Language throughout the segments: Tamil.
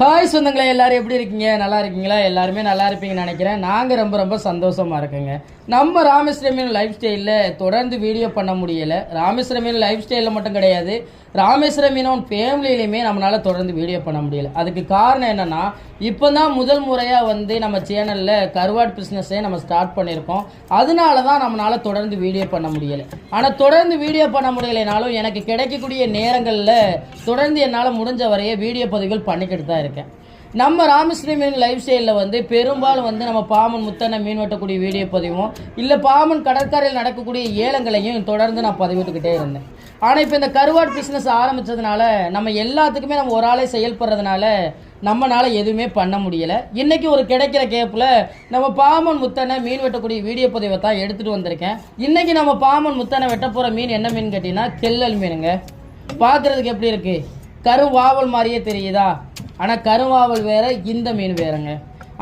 ஹாய் சொந்தங்களே எல்லாரும் எப்படி இருக்கீங்க? நல்லா இருக்கீங்களா? எல்லாருமே நல்லா இருப்பீங்கன்னு நினைக்கிறேன். நாங்கள் ரொம்ப ரொம்ப சந்தோஷமாக இருக்கேங்க. நம்ம ராமேஸ்வரமின் லைஃப் ஸ்டைலில் தொடர்ந்து வீடியோ பண்ண முடியல. ராமேஸ்வரமின் லைஃப் ஸ்டைலில் மட்டும் கிடையாது. ராமேஸ்வரம் ஃபேமிலியிலையுமே நம்மளால் தொடர்ந்து வீடியோ பண்ண முடியல. அதுக்கு காரணம் என்னன்னா இப்போ தான் முதல் முறையாக வந்து நம்ம சேனலில் கருவாட் பிஸ்னஸே நம்ம ஸ்டார்ட் பண்ணியிருக்கோம். அதனால தான் நம்மளால் தொடர்ந்து வீடியோ பண்ண முடியலை. ஆனால் தொடர்ந்து வீடியோ பண்ண முடியலைனாலும் எனக்கு கிடைக்கக்கூடிய நேரங்களில் தொடர்ந்து என்னால் முடிஞ்ச வரைய வீடியோ பதிவுகள் பண்ணிக்கிட்டு தான் இருக்கேன். நம்ம ராமஸ்ரீ மீன் லைஃப் ஸ்டைலில் வந்து பெரும்பாலும் வந்து நம்ம பாமன் முத்தனை மீன் வெட்டக்கூடிய வீடியோ பதிவும் இல்லை பாமன் கடற்கரையில் நடக்கக்கூடிய ஏலங்களையும் தொடர்ந்து நான் பதிவிட்டுக்கிட்டே இருந்தேன். ஆனால் இப்போ இந்த கருவாடு பிஸ்னஸ் ஆரம்பித்ததுனால நம்ம எல்லாத்துக்குமே நம்ம ஒரு ஆளே செயல்படுறதுனால நம்மளால் எதுவுமே பண்ண முடியலை. இன்றைக்கி ஒரு கிடைக்கிற கேப்பில் நம்ம பாமன் முத்தனை மீன் வெட்டக்கூடிய வீடியோ பதிவை தான் எடுத்துகிட்டு வந்திருக்கேன். இன்றைக்கி நம்ம பாமன் முத்தனை வெட்ட போகிற மீன் என்ன மீன் கேட்டிங்கன்னா கெல்லல் மீனுங்க. பார்க்குறதுக்கு எப்படி இருக்குது கருவாவல் மாதிரியே தெரியுதா? ஆனால் கருவாவல் வேறு இந்த மீன் வேறுங்க.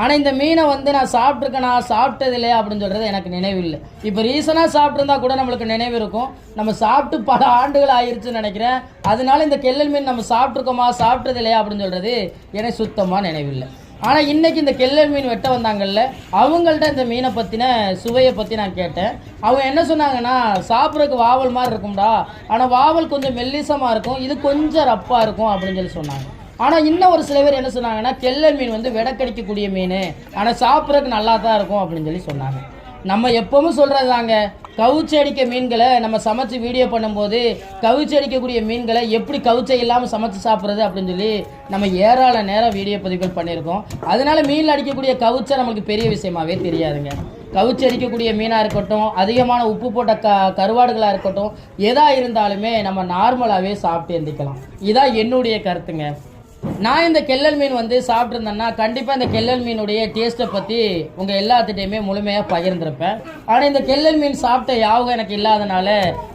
ஆனால் இந்த மீனை வந்து நான் சாப்பிட்ருக்கேனா சாப்பிட்டது இல்லையா அப்படின்னு சொல்கிறது எனக்கு நினைவில்லை. இப்போ ரீசனாக சாப்பிட்ருந்தா கூட நம்மளுக்கு நினைவு இருக்கும். நம்ம சாப்பிட்டு பல ஆண்டுகள் ஆயிடுச்சுன்னு நினைக்கிறேன். அதனால இந்த கெல்லல் மீன் நம்ம சாப்பிட்ருக்கோமா சாப்பிட்டது இல்லையா அப்படின்னு சொல்கிறது எனக்கு சுத்தமாக நினைவில்லை. ஆனால் இன்றைக்கி இந்த கெல்லல் மீன் வெட்ட வந்தாங்கல்ல அவங்கள்ட்ட இந்த மீனை பற்றின சுவையை பற்றி நான் கேட்டேன். அவங்க என்ன சொன்னாங்கன்னா சாப்பிட்றதுக்கு வாவல் மாதிரி இருக்கும்டா. ஆனால் வாவல் கொஞ்சம் மெல்லிசமாக இருக்கும். இது கொஞ்சம் ரப்பாக இருக்கும் அப்படின்னு சொல்லி சொன்னாங்க. ஆனால் இன்னும் ஒரு சில பேர் என்ன சொன்னாங்கன்னா கெல்லல் மீன் வந்து விடக்கடிக்கக்கூடிய மீன். ஆனால் சாப்பிட்றதுக்கு நல்லா தான் இருக்கும் அப்படின்னு சொல்லி சொன்னாங்க. நம்ம எப்பவும் சொல்கிறது தாங்க கவுச்சி அடிக்க மீன்களை நம்ம சமைச்சு வீடியோ பண்ணும்போது கவுச்சி அடிக்கக்கூடிய மீன்களை எப்படி கவுச்சை இல்லாமல் சமைச்சு சாப்பிட்றது அப்படின்னு சொல்லி நம்ம ஏராள நேரம் வீடியோ பதிவுகள் பண்ணியிருக்கோம். அதனால மீனில் அடிக்கக்கூடிய கவுச்சை நம்மளுக்கு பெரிய விஷயமாவே தெரியாதுங்க. கவுச்சி அடிக்கக்கூடிய மீனாக இருக்கட்டும் அதிகமான உப்பு போட்ட க கருவாடுகளாக இருக்கட்டும் எதாக இருந்தாலுமே நம்ம நார்மலாகவே சாப்பிட்டு எந்திக்கலாம். இதான் என்னுடைய கருத்துங்க. நான் இந்த கெல்லல் மீன் வந்து சாப்பிட்ருந்தேன்னா கண்டிப்பாக இந்த கெல்லல் மீனுடைய டேஸ்ட்டை பற்றி உங்கள் எல்லாத்துட்டையுமே முழுமையாக பகிர்ந்திருப்பேன். ஆனால் இந்த கெல்லல் மீன் சாப்பிட்ட யாவகம் எனக்கு இல்லாதனால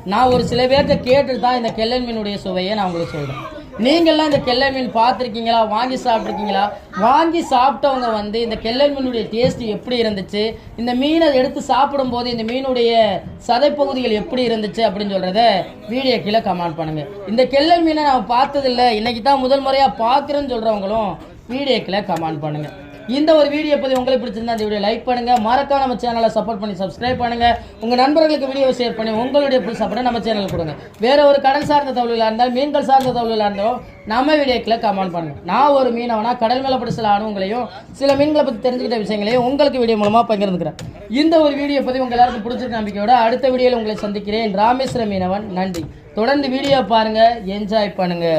நான் ஒரு சில பேர்கிட்ட கேட்டு தான் இந்த கெல்லல் மீனுடைய சுவையை நான் உங்களுக்கு சொல்கிறேன் நீங்கள்லாம் இந்த கெல்லல் மீன் பார்த்துருக்கீங்களா? வாங்கி சாப்பிட்ருக்கீங்களா வாங்கி சாப்பிட்டவங்க வந்து இந்த கெல்லல் மீனுடைய டேஸ்ட் எப்படி இருந்துச்சு? இந்த மீனை எடுத்து சாப்பிடும்போது இந்த மீனுடைய சதைப்பகுதிகள் எப்படி இருந்துச்சு அப்படின்னு சொல்கிறத வீடியோ கீழே கமெண்ட் பண்ணுங்கள் இந்த கெல்லல் மீனை நான் பார்த்ததில்ல. இன்றைக்கி தான் முதல் முறையாக பார்க்குறேன்னு சொல்கிறவங்களும் வீடியோ கீழே கமெண்ட் பண்ணுங்கள் இந்த ஒரு வீடியோ பற்றி உங்களுக்கு பிடிச்சிருந்தா இந்த வீடியோ லைக் பண்ணுங்க. மறக்காம நம்ம சேனலை சப்போர்ட் பண்ணி சப்ஸ்கிரைப் பண்ணுங்க. உங்க நண்பர்களுக்கு வீடியோ ஷேர் பண்ணி உங்களுடைய புல் சப்போர்ட்டை நம்ம சேனலுக்கு கொடுங்க. வேற ஒரு கடல் சார்ந்த தகவலாக இருந்தாலும் மீன்கள் சார்ந்த தகவலாக இருந்தாலும் நம்ம வீடியோக்கில் கமெண்ட் பண்ணுங்க. நான் ஒரு மீனவனா கடல் மேலே படி சில சில மீன்களை பற்றி தெரிஞ்சுக்கிட்ட விஷயங்களையும் உங்களுக்கு வீடியோ மூலமாக பகிர்ந்துக்கிறேன். இந்த ஒரு வீடியோ பற்றி உங்க எல்லாருக்கும் பிடிச்சிருக்க நம்பிக்கையோட அடுத்த வீடியோவில் உங்களை சந்திக்கிறேன். ராமேஸ்வர மீனவன் நன்றி. தொடர்ந்து வீடியோ பாருங்க என்ஜாய் பண்ணுங்க.